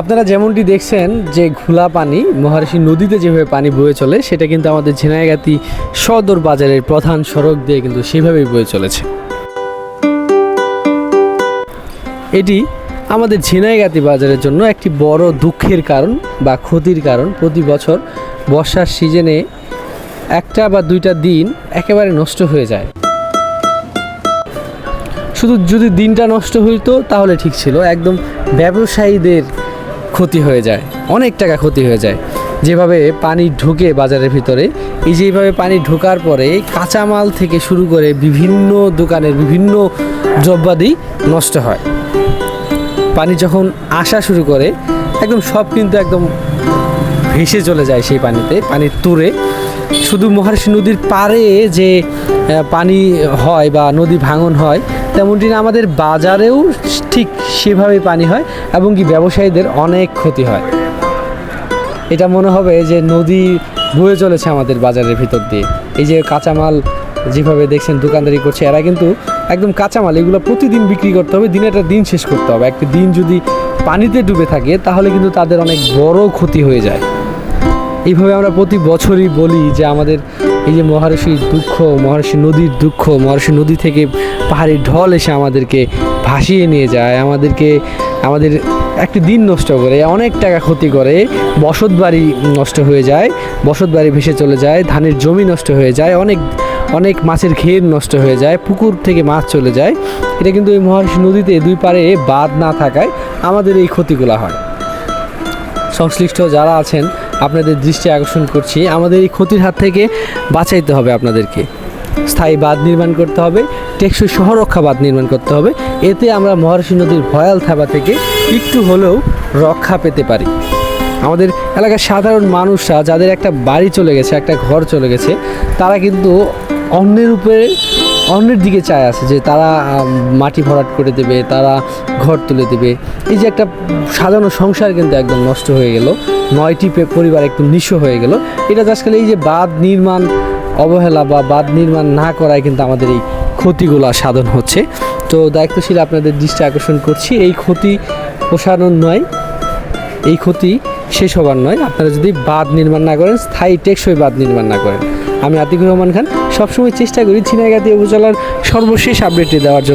আপনারা যেমনটি দেখছেন যে ঘোলা পানি মহারাশি নদীতে যেভাবে পানি বয়ে চলে, সেটা কিন্তু আমাদের ঝিনাইগাতি সদর বাজারের প্রধান সড়ক দিয়ে কিন্তু সেভাবেই বয়ে চলেছে। এটি আমাদের ঝিনাইগাতি বাজারের জন্য একটি বড় দুঃখের কারণ বা ক্ষতির কারণ। প্রতি বছর বর্ষার সিজনে একটা বা দুইটা দিন একেবারে নষ্ট হয়ে যায়। শুধু যদি দিনটা নষ্ট হইতো, তাহলে ঠিক ছিল। একদম ব্যবসায়ীদের ক্ষতি হয়ে যায়, অনেক টাকা ক্ষতি হয়ে যায়। যেভাবে পানি ঢুকে বাজারের ভিতরে, এই যেভাবে পানি ঢোকার পরে কাঁচামাল থেকে শুরু করে বিভিন্ন দোকানের বিভিন্ন দ্রব্যাদি নষ্ট হয়। পানি যখন আসা শুরু করে, একদম সব কিন্তু একদম ভেসে চলে যায় সেই পানিতে, পানির তুরে। শুধু মহারাষ্ট্র নদীর পারে যে পানি হয় বা নদী ভাঙন হয়, তেমনটি না, আমাদের বাজারেও ঠিক সেভাবে পানি হয় এবং কি ব্যবসায়ীদের অনেক ক্ষতি হয়। এটা মনে হবে যে নদী বয়ে চলেছে আমাদের বাজারের ভিতর দিয়ে। এই যে কাঁচামাল যেভাবে দেখছেন দোকানদারি করছে, এরা কিন্তু একদম কাঁচামাল, এগুলো প্রতিদিন বিক্রি করতে হবে, দিনে একটা দিন শেষ করতে হবে। একটা দিন যদি পানিতে ডুবে থাকে, তাহলে কিন্তু তাদের অনেক বড় ক্ষতি হয়ে যায়। এইভাবে আমরা প্রতি বছরই বলি যে আমাদের এই যে মহারশীর দুঃখ মহারশী নদীর দুঃখ মহারশী নদী থেকে পাহাড়ি ঢল এসে আমাদেরকে ভাসিয়ে নিয়ে যায়, আমাদেরকে, আমাদের একটি দিন নষ্ট করে, অনেক টাকা ক্ষতি করে, বসত বাড়ি নষ্ট হয়ে যায়, বসত বাড়ি ভেসে চলে যায়, ধানের জমি নষ্ট হয়ে যায়, অনেক অনেক মাছের ঘের নষ্ট হয়ে যায়, পুকুর থেকে মাছ চলে যায়। এটা কিন্তু এই মহারশী নদীতে দুই পারে বাঁধ না থাকায় আমাদের এই ক্ষতিগুলো হয়। সংশ্লিষ্ট যারা আছেন আপনাদের দৃষ্টি আকর্ষণ করছি। আমাদের এই ক্ষতির হাত থেকে বাঁচাইতে হবে আপনাদেরকে। স্থায়ী বাঁধ নির্মাণ করতে হবে, টেকসই শহররক্ষা বাঁধ নির্মাণ করতে হবে। এতে আমরা মহারশী নদীর ভয়াল থাবা থেকে একটু হলেও রক্ষা পেতে পারি। আমাদের এলাকার সাধারণ মানুষরা, যাদের একটা বাড়ি চলে গেছে, একটা ঘর চলে গেছে, তারা কিন্তু অন্যের উপরে অন্যের দিকে চায় আছে যে তারা মাটি ভরাট করে দেবে, তারা ঘর তুলে দেবে। এই যে একটা সাজানো সংসার কিন্তু একদম নষ্ট হয়ে গেল। নয়টি পরিবার একদম নিঃস্ব হয়ে গেল। এটা আজকাল এই যে বাঁধ নির্মাণ অবহেলা বা বাঁধ নির্মাণ না করায় কিন্তু আমাদের এই ক্ষতিগুলো সাধন হচ্ছে। তো দায়িত্বশীল আপনাদের দৃষ্টি আকর্ষণ করছি। এই ক্ষতি প্রসারণ নয়, এই ক্ষতি শেষ হবার নয়। আপনারা যদি বাঁধ নির্মাণ না করেন, স্থায়ী টেকসই বাঁধ নির্মাণ না করেন। আমি আতিকুর রহমান খান, সবসময় চেষ্টা করি ছিনাইগাতি উপজেলার সর্বশেষ আপডেটটি দেওয়ার জন্য।